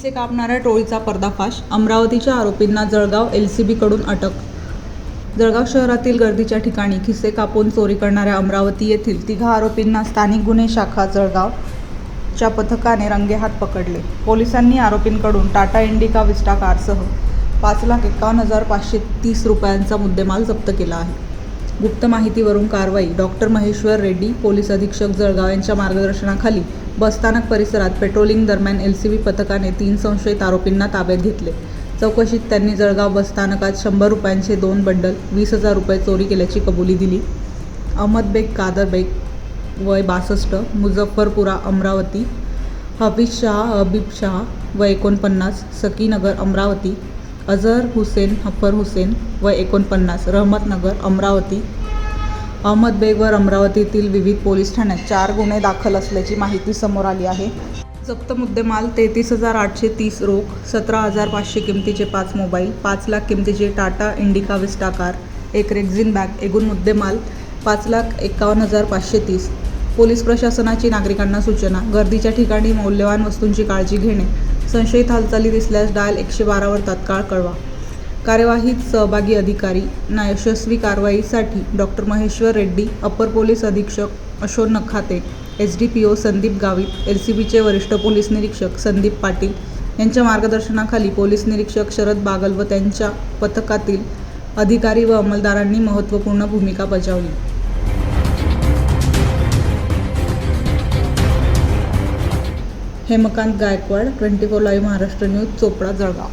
खिसे कापणाऱ्या टोळीचा पर्दाफाश अमरावतीच्या आरोपींना जळगाव एल सी बीकडून अटक. जळगाव शहरातील गर्दीच्या ठिकाणी खिसे कापून चोरी करणाऱ्या अमरावती येथील तिघा आरोपींना स्थानिक गुन्हे शाखा जळगाव च्या पथकाने रंगेहात पकडले. पोलिसांनी आरोपींकडून टाटा इंडिका विस्टा कारसह पाच लाख एकावन्न हजार पाचशे तीस रुपयांचा मुद्देमाल जप्त केला आहे. गुप्त माहितीवरून कारवाई. डॉक्टर महेश्वर रेड्डी पोलीस अधीक्षक जळगाव यांच्या मार्गदर्शनाखाली बसस्थानक परिसरात पेट्रोलिंग दरम्यान एल सी बी पथकाने तीन संशयित आरोपींना ताब्यात घेतले. चौकशीत त्यांनी जळगाव बसस्थानकात शंभर रुपयांचे दोन बंडल वीस हजार रुपये चोरी केल्याची कबुली दिली. अहमद बेग कादर बेग वय बासष्ट मुझफ्फरपुरा अमरावती हफीज शाह अबीब शाह वय एकोणपन्नास सकीनगर अमरावती अझहर हुसेन हफर हुसेन व एकोणपन्नास रहमतनगर अमरावती. अहमद बेगवर अमरावतीतील विविध पोलीस ठाण्यात चार गुन्हे दाखल असल्याची माहिती समोर आली आहे. जप्त मुद्देमाल तेहतीस हजार आठशे तीस रोख सतरा हजार पाचशे किमतीचे पाच मोबाईल पाच लाख किमतीचे टाटा इंडिका विस्टा कार एक रेक्झिन बॅग एकूण मुद्देमाल पाच लाख एकावन्न हजार पाचशे तीस. पोलीस प्रशासनाची नागरिकांना सूचना गर्दीच्या ठिकाणी मौल्यवान वस्तूंची काळजी घेणे संशयित हालचाली दिसल्यास डायल एकशे बारावर तात्काळ कळवा. कार्यवाहीत सहभागी अधिकारी ना यशस्वी कारवाईसाठी डॉक्टर महेश्वर रेड्डी अपर पोलीस अधीक्षक Ashok Nakhate S D P O Sandeep Gavit L C बीचे वरिष्ठ पोलीस निरीक्षक संदीप पाटील यांच्या मार्गदर्शनाखाली पोलीस निरीक्षक शरद बागल व त्यांच्या पथकातील अधिकारी व अंमलदारांनी महत्त्वपूर्ण भूमिका बजावली. Hemkant Gaikwad twenty four live Maharashtra news Chopda Jalgaon.